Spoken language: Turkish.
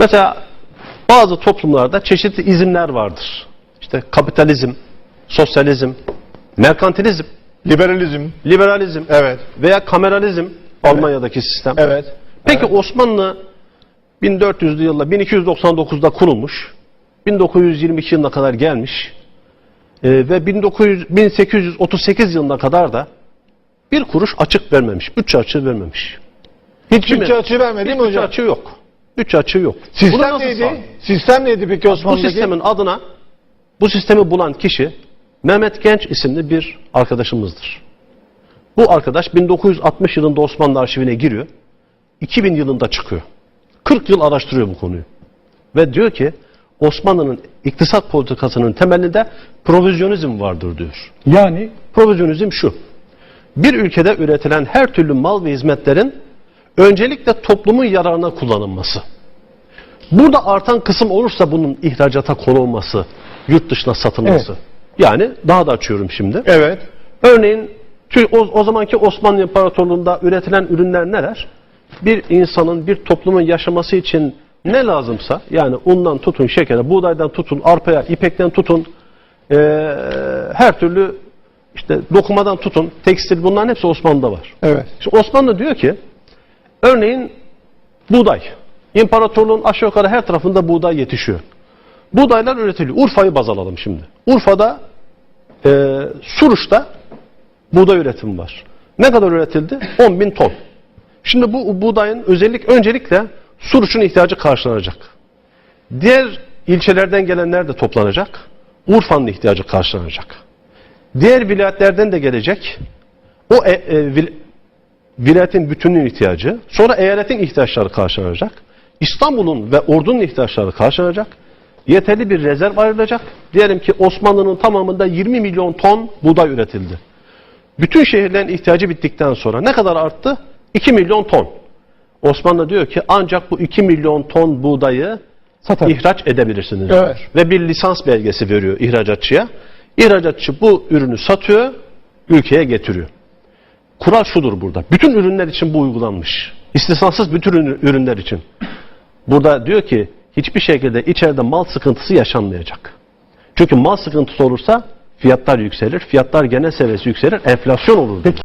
Mesela bazı toplumlarda çeşitli izimler vardır. İşte kapitalizm, sosyalizm, merkantilizm, Liberalizm. liberalizm Evet. veya kameralizm Almanya'daki sistem. Evet. Peki Osmanlı 1400'lü yılda 1299'da kurulmuş. 1922 yılına kadar gelmiş. Ee, ve 1900, 1838 yılına kadar da bir kuruş açık vermemiş. Bütçe açığı vermemiş. Hiç Bütçe açığı vermedi değil mi Bütçe hocam? açığı yok. Bütçe açığı yok. Bunu Sistem nasıl neydi? sağladı? Sistem neydi peki Bu Osmanlı'daki? sistemin adına bu sistemi bulan kişi Mehmet Genç isimli bir arkadaşımızdır. Bu arkadaş 1960 yılında Osmanlı arşivine giriyor. 2000 yılında çıkıyor. 40 yıl araştırıyor bu konuyu. Ve diyor ki Osmanlı'nın iktisat politikasının temelinde provizyonizm vardır diyor. Yani Provizyonizm şu. Bir ülkede üretilen her türlü mal ve hizmetlerin öncelikle toplumun yararına kullanılması. Burada artan kısım olursa bunun ihracata konulması, yurt dışına satılması. Yani daha da açıyorum şimdi. Evet. Örneğin o, o zamanki Osmanlı İmparatorluğu'nda üretilen ürünler neler? Bir insanın, bir toplumun yaşaması için ne lazımsa yani undan tutun şekere, buğdaydan tutun, arpaya, ipekten tutun, eee, her türlü işte dokumadan tutun, tekstil bunların hepsi Osmanlı'da var. Evet. Şimdi Osmanlı diyor ki örneğin buğday. İmparatorluğun aşağı yukarı her tarafında buğday yetişiyor. Buğdaylar üretiliyor. Urfa'yı baz alalım şimdi. Urfa'da e, Suruç'ta buğday üretimi var. Ne kadar üretildi? 10 bin ton. Şimdi bu buğdayın özellik öncelikle Suruç'un ihtiyacı karşılanacak. Diğer ilçelerden gelenler de toplanacak. Urfa'nın ihtiyacı karşılanacak. Diğer vilayetlerden de gelecek. O e, e, vilayetin bütünlüğün ihtiyacı, sonra eyaletin ihtiyaçları karşılanacak. İstanbul'un ve ordunun ihtiyaçları karşılanacak. Yeterli bir rezerv ayrılacak. Diyelim ki Osmanlı'nın tamamında 20 milyon ton buğday üretildi. Bütün şehirlerin ihtiyacı bittikten sonra ne kadar arttı? 2 milyon ton. Osmanlı diyor ki ancak bu 2 milyon ton buğdayı satar. ihraç edebilirsiniz. Evet. Ve bir lisans belgesi veriyor ihracatçıya. İhracatçı bu ürünü satıyor, ülkeye getiriyor. Kural şudur burada. Bütün ürünler için bu uygulanmış. İstisnasız bütün ürün- ürünler için. Burada diyor ki hiçbir şekilde içeride mal sıkıntısı yaşanmayacak. Çünkü mal sıkıntısı olursa fiyatlar yükselir. Fiyatlar genel seviyesi yükselir. Enflasyon olur. Peki